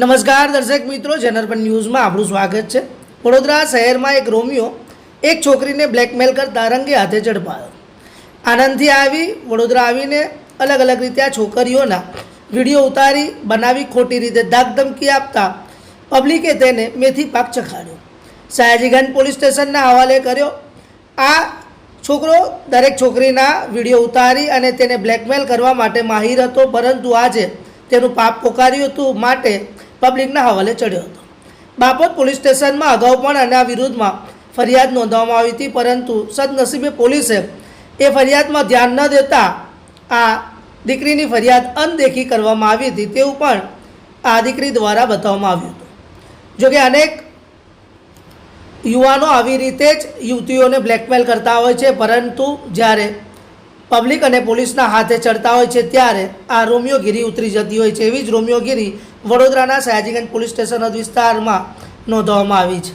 નમસ્કાર દર્શક મિત્રો જનરપન ન્યૂઝમાં આપણું સ્વાગત છે. વડોદરા શહેરમાં એક રોમિયો એક છોકરીને બ્લેકમેલ કરતા રંગે હાથે ઝડપાયો. આનંદથી આવી, વડોદરા આવીને અલગ અલગ રીતે આ છોકરીઓના વીડિયો ઉતારી, બનાવી, ખોટી રીતે ધાકધમકી આપતા પબ્લિકે તેને મેથી પાક ચખાડ્યો. સયાજીગંજ પોલીસ સ્ટેશનના હવાલે કર્યો, આ છોકરો દરેક છોકરીના વીડિયો ઉતારી અને તેને બ્લેકમેલ કરવા માટે માહિર હતો, પરંતુ આજે તેનું પાપ પોકાર્યું હતું માટે પબ્લિકના હવાલે ચડ્યો હતો. બાપોદ પોલીસ સ્ટેશનમાં અગાઉ પણ આના વિરુદ્ધમાં ફરિયાદ નોંધવામાં આવી હતી, પરંતુ સદનસીબે પોલીસે એ ફરિયાદમાં ધ્યાન ન દેતા આ દીકરીની ફરિયાદ અનદેખી કરવામાં આવી હતી તેવું પણ આ દીકરી દ્વારા બતાવવામાં આવ્યું હતું. જોકે અનેક યુવાનો આવી રીતે જ યુવતીઓને બ્લેકમેલ કરતા હોય છે, પરંતુ જ્યારે પબ્લિક અને પોલીસના હાથે ચડતા હોય છે, ત્યારે આ રોમિયોગીરી ઉતરી જતી હોય છે. એવી જ રોમિયોગીરી વડોદરાના સયાજીગંજ પોલીસ સ્ટેશન વિસ્તારમાં નોંધવામાં આવી છે.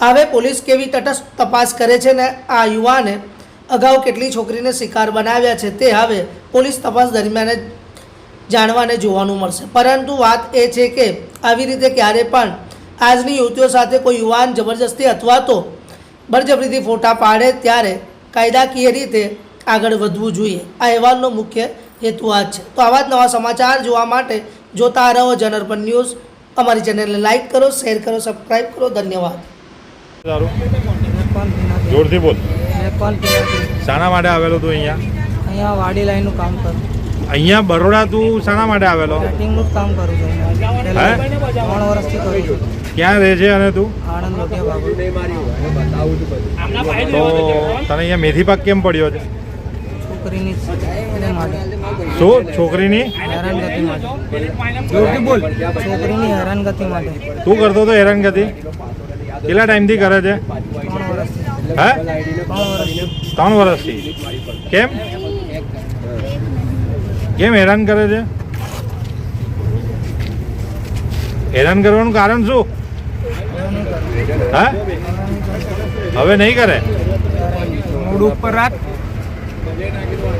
હવે પોલીસ કેવી તટસ્થ તપાસ કરે છે ને આ યુવાને અગાઉ કેટલી છોકરીને શિકાર બનાવ્યા છે તે હવે પોલીસ તપાસ દરમિયાન જાણવાને જોવાનું મળશે. પરંતુ વાત એ છે કે આવી રીતે ક્યારે પણ આજની યુવતીઓ સાથે કોઈ યુવાન જબરજસ્તી અથવા તો બળજબરીથી ફોટા પાડે ત્યારે કાયદાકીય રીતે આગળ વધવું જોઈએ. આ અહેવાલનો મુખ્ય હેતુ આ છે. તો આવા જ નવા સમાચાર જોવા માટે જોતા રહો જનરપન ન્યૂઝ અમારી ચેનલને લાઇક કરો શેર કરો સબસ્ક્રાઈબ કરો. ધન્યવાદ. જોરથી બોલ. શાના માટે આવેલો તું અહીંયા? અહીંયા વાડી લાઈનનું કામ કરું. અહીંયા બરોડા તું શાના માટે આવેલો? પેટિંગનું જ કામ કરું છું. ત્રણ વર્ષથી કરું છું. ક્યાં રહે છે અને તું? આણંદ લોટિયા તો તને અહીંયા મેથી પાક કેમ પડ્યો છે? છોકરીની એને માટે શું? છોકરીની? હેરાનગતિ માટે બોલ. છોકરીની હેરાનગતિ માટે તું કરતો તો હેરાનગતિ? કેટલા ટાઈમથી કરે છે? હે? ત્રણ વર્ષથી. કેમ? કેમ હેરાન કરે છે? હેરાન કરવાનું કારણ શું? હવે હે? હવે નહીં કરે. મૂડ ઉપર રાખ. ಅದೇನಾಗಿರೋ